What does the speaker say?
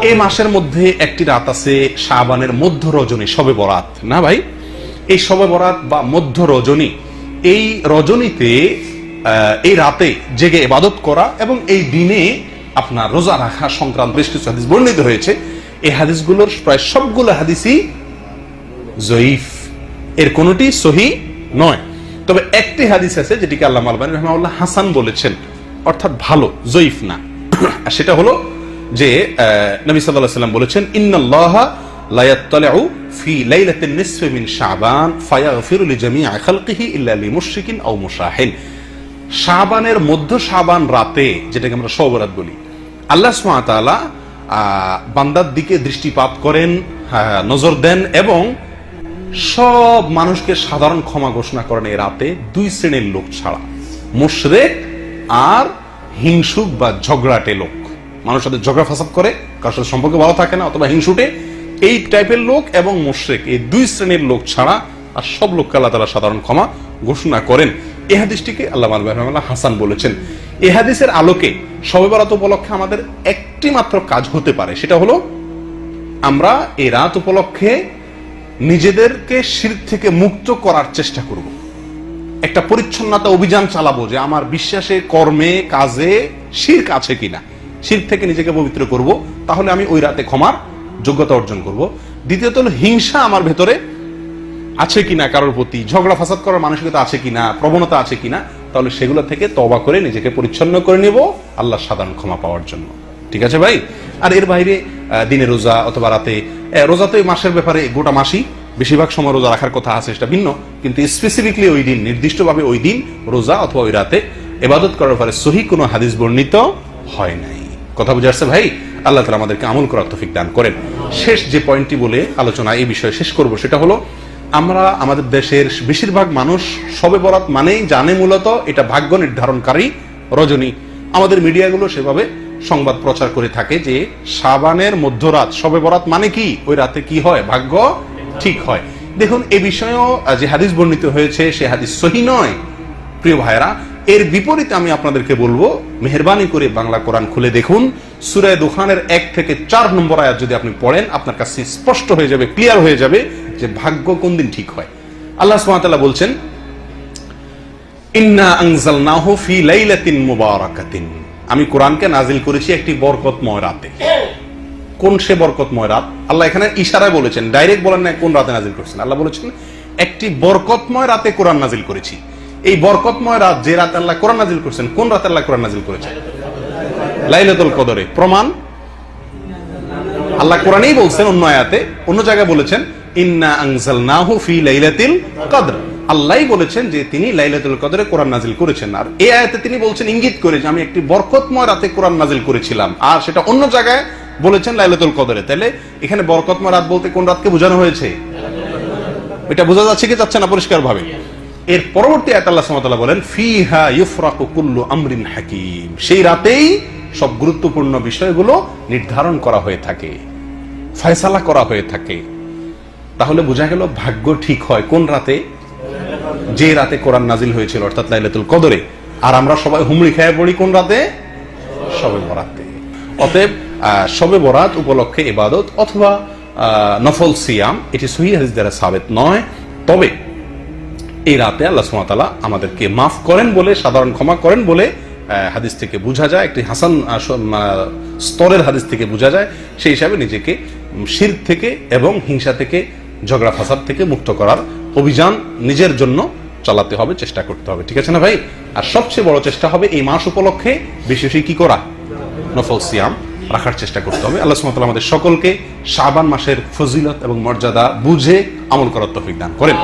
এই মাসের মধ্যে একটি রাত আছে শাবানের মধ্য রজনী সবে বরাত। না ভাই? এই সবে বরাত বা মধ্য রজনী, এই রজনীতে এই রাতে জেগে ইবাদত করা এবং এই দিনে আপনার রোজা রাখা সংক্রান্ত বেশ কিছু হাদিস বর্ণিত হয়েছে। এই হাদিসগুলোর প্রায় সবগুলো হাদিসই জয়ীফ। এর কোনটি সহি নয়। তবে একটি হাদিস আছে যেটিকে আল্লাহ আলবানী রহমাউল্লাহ হাসান বলেছেন, অর্থাৎ ভালো, জয়ীফ না। সেটা হলো যে নবী আলাইহি সাল্লাম বলেছেন, ইন্নাল্লাহ লা ইয়াত্তালিউ ফি লাইলাতিন নিসফি মিন শাবান ফায়াগফিরু লিজামিআ খালকিহি ইল্লা লিমুশরিকিন আও মুশাহিন. শাবানের মধ্য শাবান রাতে, যেটাকে আমরা সবরাত বলি, আল্লাহ তাআলা বান্দার দিকে দৃষ্টিপাত করেন নজর দেন এবং সব মানুষকে সাধারণ ক্ষমা ঘোষণা করেন এই রাতে দুই শ্রেণির লোক ছাড়া, মুশরেক আর হিংসুক বা ঝগড়াটে লোক। মানুষ সাথে ঝগড়া ফাসাদ করে, কারোর সাথে সম্পর্ক ভালো থাকে না অথবা হিংসুটে, এই টাইপের লোক এবং মুশরেক, এই দুই শ্রেণির লোক ছাড়া আর সব লোককে আল্লাহ তালা সাধারণ ক্ষমা ঘোষণা করেন। এই হাদিসটিকে আল্লাহ হাসান বলেছেন। এই হাদিসের আলোকে সবে বরাত উপলক্ষে আমাদের একটি মাত্র কাজ হতে পারে, সেটা হলো আমরা এই রাত উপলক্ষে নিজেদেরকে শির থেকে মুক্ত করার চেষ্টা করব। একটা পরিচ্ছন্নতা অভিযান চালাবো যে আমার বিশ্বাসে কর্মে, কাজে শির আছে কিনা। শির্ক থেকে নিজেকে পবিত্র করব, তাহলে আমি ওই রাতে ক্ষমার যোগ্যতা অর্জন করব। দ্বিতীয়ত হলো হিংসা আমার ভেতরে আছে কিনা, কারোর প্রতি ঝগড়া ফাসাদ করার মানসিকতা আছে কিনা, প্রবণতা আছে কিনা, তাহলে সেগুলো থেকে তবা করে নিজেকে পরিচ্ছন্ন করে নেব আল্লাহ সাধারণ ক্ষমা পাওয়ার জন্য। ঠিক আছে ভাই? আর এর বাইরে দিনে রোজা অথবা রাতে রোজা তো এই মাসের ব্যাপারে গোটা মাসই, বেশিরভাগ সময় রোজা রাখার কথা আছে, সেটা ভিন্ন, কিন্তু স্পেসিফিকলি ওই দিন, নির্দিষ্টভাবে ওই দিন, রোজা অথবা ওই রাতে এবাদত করার ব্যাপারে সহি কোনো হাদিস বর্ণিত হয় নাই। কথা বুঝে আসছে, ভাই, আল্লাহ তালা আমাদেরকে আমল করার তফিক দান করেন। শেষ যে পয়েন্টটি বলে আলোচনা এই বিষয়ে শেষ করব, সেটা হলো, আমরা আমাদের দেশের বেশিরভাগ মানুষ সবে বরাত মানেই জানে মূলত এটা ভাগ্য নির্ধারণকারী রজনী। আমাদের মিডিয়াগুলো সেভাবে সংবাদ প্রচার করে থাকে যে সাবানের মধ্যরাত সবে বরাত মানে কি? ওই রাতে কি হয়? ভাগ্য ঠিক হয়। দেখুন, এ বিষয়েও যে হাদিস বর্ণিত হয়েছে, সে হাদিস সহি নয়। প্রিয় ভাইরা এর বিপরীতে আমি আপনাদেরকে বলব, মেহরবানি করে বাংলা কোরআন খুলে দেখুন। সুরায় দোকানের এক থেকে চার নম্বর আয়াত যদি আপনি পড়েন, আপনার কাছে স্পষ্ট হয়ে যাবে, ক্লিয়ার হয়ে যাবে যে ভাগ্য কোন দিন ঠিক হয়। আল্লাহ সুবহানাহু বলছেন, ইন্না আনজালনাহু ফি লাইলাতিন মুবারাকাতিন। আমি কোরআনকে নাজিল করেছি একটি বরকতময় রাতে। কোন সে বরকতময় রাত? আল্লাহ এখানে ইশারায় বলেছেন, ডাইরেক্ট বলেন না কোন রাতে নাজিল করেছেন। আল্লাহ বলেছেন, একটি বরকতময় রাতে কোরআন নাজিল করেছি। এই বরকতময় রাত যে রাত আল্লাহ কোরআন নাজিল করেছেন, কোন রাত আল্লাহ কোরআন নাজিল করেছেন লাইলাতুল কদরে। প্রমাণ? আল্লাহ কোরআনেই বলছেন অন্য আয়াতে, অন্য জায়গায় বলেছেন, ইন্না আনজালনাহু ফি লাইলাতিল কদর। আল্লাহই বলেছেন যে তিনি লাইলাতুল কদরে কোরআন নাজিল করেছেন। আর এই আয়াতে তিনি বলছেন, ইঙ্গিত করে যে আমি একটি বরকতময় রাতে কোরআন নাজিল করেছিলাম। আর সেটা অন্য জায়গায় বলেছেন লাইলাতুল কদরে। তাহলে এখানে বরকতময় রাত বলতে কোন রাতকে বোঝানো হয়েছে? এটা বোঝা যাচ্ছে কি যাচ্ছে না পরিষ্কার ভাবে এর পরবর্তী আয়াত আল্লাহ সুবহানাহু ওয়া তাআলা বলেন, ফিহা ইউফরাকু কুল্লু আমরিন হাকিম। সেই রাতেই সব গুরুত্বপূর্ণ বিষয়গুলো নির্ধারণ করা হয়ে থাকে, ফয়সালা করা হয়ে থাকে। তাহলে বোঝা গেল ভাগ্য ঠিক হয় কোন রাতে? যে রাতে কোরআন নাজিল হয়েছিল, অর্থাৎ লাইলাতুল কদরে। আর আমরা সবাই হুমড়ি খেয়ে পড়ি কোন রাতে? সবে বরাতে। অতএব শবে বরাত উপলক্ষে ইবাদত অথবা নফল সিয়াম, এটি সহি হাদিস সাবেত নয়। তবে এই রাতে আল্লাহ সুমাতালা আমাদেরকে মাফ করেন বলে, সাধারণ ক্ষমা করেন বলে হাদিস থেকে বোঝা যায়, একটি হাসান স্তরের হাদিস থেকে বোঝা যায়। সেই হিসাবে নিজেকে শির থেকে এবং হিংসা থেকে, ঝগড়া ফাসাদ থেকে মুক্ত করার অভিযান নিজের জন্য চালাতে হবে, চেষ্টা করতে হবে। ঠিক আছে না ভাই? আর সবচেয়ে বড় চেষ্টা হবে এই মাস উপলক্ষে বিশেষ কি করা? নফল সিয়াম রাখার চেষ্টা করতে হবে। আল্লাহ তাআলা আমাদের সকলকে শাবান মাসের ফজিলত এবং মর্যাদা বুঝে আমল করার তৌফিক দান করেন।